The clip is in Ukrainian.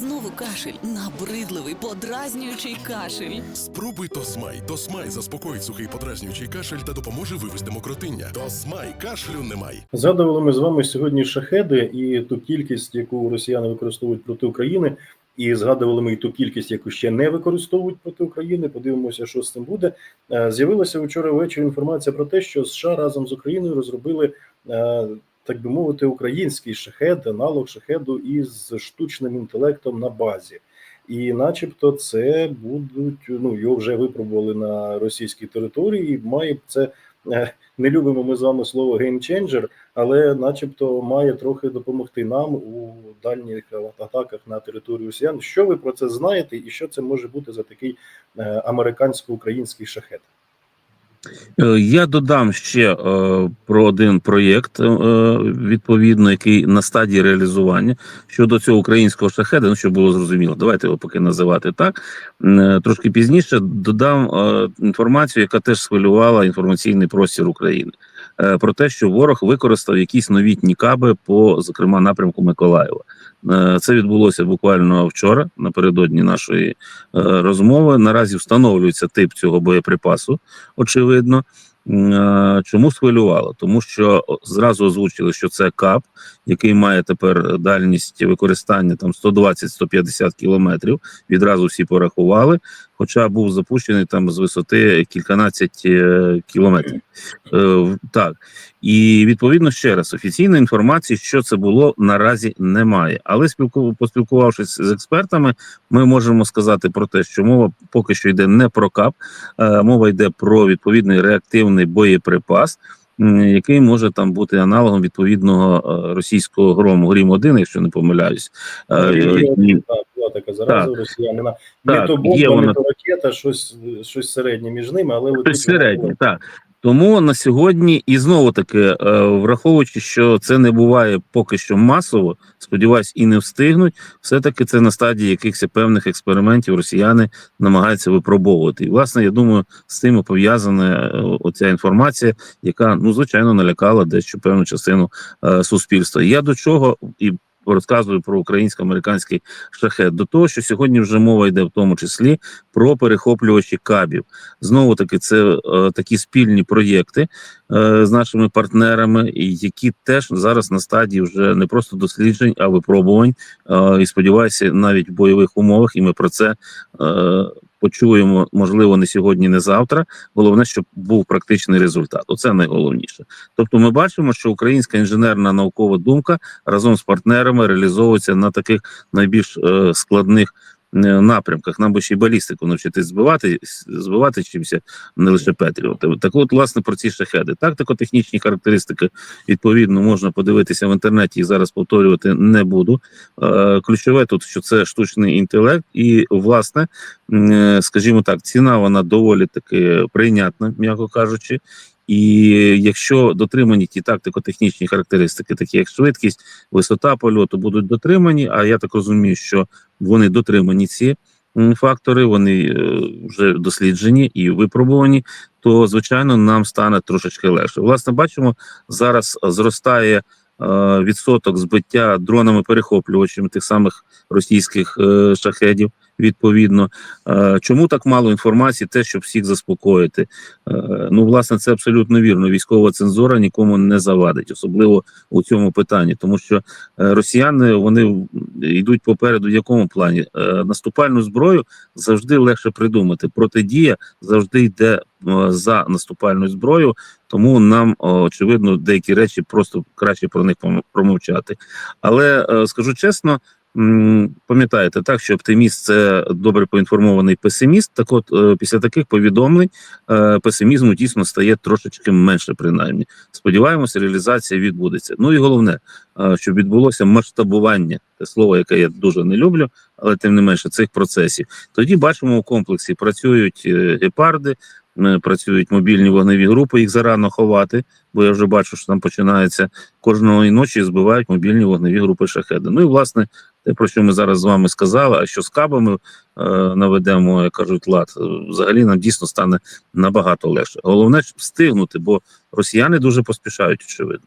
Знову кашель, набридливий, подразнюючий кашель. Спробуй Тосмай. Тосмай заспокоїть сухий подразнюючий кашель та допоможе вивести мокротиння. Тосмай кашлю немає. Згадували ми з вами сьогодні шахеди і ту кількість, яку росіяни використовують проти України, і згадували ми і ту кількість, яку ще не використовують проти України. Подивимося, що з цим буде. Е, З'явилася вчора ввечері інформація про те, що США разом з Україною розробили. Так би мовити, український шахед, аналог шахеду із штучним інтелектом на базі, і, начебто, це будуть ну його вже випробували на російській території. Має це е, не любимо ми з вами слово геймченджер, але, начебто, має трохи допомогти нам у дальніх атаках на територію росіян. Що ви про це знаєте, і що це може бути за такий е, американсько-український шахет? Е, Я додам ще е, про один проєкт, е, відповідно, який на стадії реалізування щодо цього українського шахеда, ну щоб було зрозуміло, давайте його поки називати так. Е, Трошки пізніше додам е, інформацію, яка теж схвилювала інформаційний простір України. е, Про те, що ворог використав якісь новітні каби по, зокрема, напрямку Миколаєва. Е, Це відбулося буквально вчора, напередодні нашої е, розмови. Наразі встановлюється тип цього боєприпасу очевидно. Е, Чому схвилювало? Тому що зразу озвучили, що це КАП, який має тепер дальність використання там 120-150 кілометрів. Відразу всі порахували, хоча був запущений там з висоти кільканадцять е, кілометрів. Е, Так і відповідно ще раз офіційної інформації, що це було наразі немає. Але спілку поспілкувавшись з експертами, ми можемо сказати про те, що мова поки що йде не про КАП, Е, мова йде про відповідний реактивний боєприпас, який може там бути аналогом відповідного е, російського грому Грім 1 якщо не помиляюсь. Е, така зараза росіянина. Не то бомба, не то ракета, щось, щось середнє між ними, але Щось середнє, так. Тому на сьогодні і знову таки, е, враховуючи, що це не буває поки що масово, сподіваюсь, і не встигнуть. Все таки це на стадії якихось певних експериментів росіяни намагаються випробовувати. І власне, я думаю, з цим пов'язана е, оця інформація, яка ну звичайно налякала дещо певну частину е, суспільства. Я до чого і. Розказую про українсько-американський шахет до того, що сьогодні вже мова йде в тому числі про перехоплювачі кабів. Знову таки, це е, такі спільні проєкти е, з нашими партнерами, які теж зараз на стадії вже не просто досліджень, а випробувань. Е, і сподіваюся, навіть в бойових умовах, і ми про це е, почуємо, можливо, не сьогодні, не завтра. Головне, щоб був практичний результат. Оце найголовніше. Тобто, ми бачимо, що українська інженерна наукова думка разом з партнерами реалізовується на таких найбільш е, складних. Е, Напрямках нам би ще й балістику навчитись збивати, збивати чимся, не лише Петріот. Так от, власне, про ці шахеди. Тактико-технічні характеристики відповідно можна подивитися в інтернеті і зараз повторювати не буду. Е, Ключове тут, що це штучний інтелект, і власне, е, скажімо так, ціна вона доволі таки прийнятна, м'яко кажучи. І якщо дотримані ті тактико-технічні характеристики, такі як швидкість, висота польоту, будуть дотримані. А я так розумію, що вони дотримані ці фактори, вони е, вже досліджені і випробувані. То звичайно нам стане трошечки легше. Власне, бачимо зараз зростає е, відсоток збиття дронами перехоплювачами тих самих російських е, шахедів. Відповідно, Е, чому так мало інформації, те, щоб всіх заспокоїти. Е, Ну, власне, це абсолютно вірно. Військова цензура нікому не завадить, особливо у цьому питанні, тому що е, росіяни вони йдуть попереду. В якому плані наступальну зброю завжди легше придумати. Протидія завжди йде за наступальною зброєю, тому нам очевидно деякі речі просто краще про них промовчати. Але скажу чесно. Пам'ятаєте так, що оптиміст це добре поінформований песиміст. Так, от е, після таких повідомлень е, песимізму дійсно стає трошечки менше, принаймні. Сподіваємося, реалізація відбудеться. Ну і головне, е, щоб відбулося масштабування, те слово, яке я дуже не люблю, але тим не менше цих процесів. Тоді бачимо у комплексі працюють гепарди, працюють мобільні вогневі групи, їх зарано ховати, бо я вже бачу, що там починається кожної ночі збивають мобільні вогневі групи шахеди. Ну і власне те, про що ми зараз з вами сказали, а що з кабами е, наведемо, як кажуть, лад, е, взагалі нам дійсно стане набагато легше. Головне щоб встигнути, бо росіяни дуже поспішають, очевидно.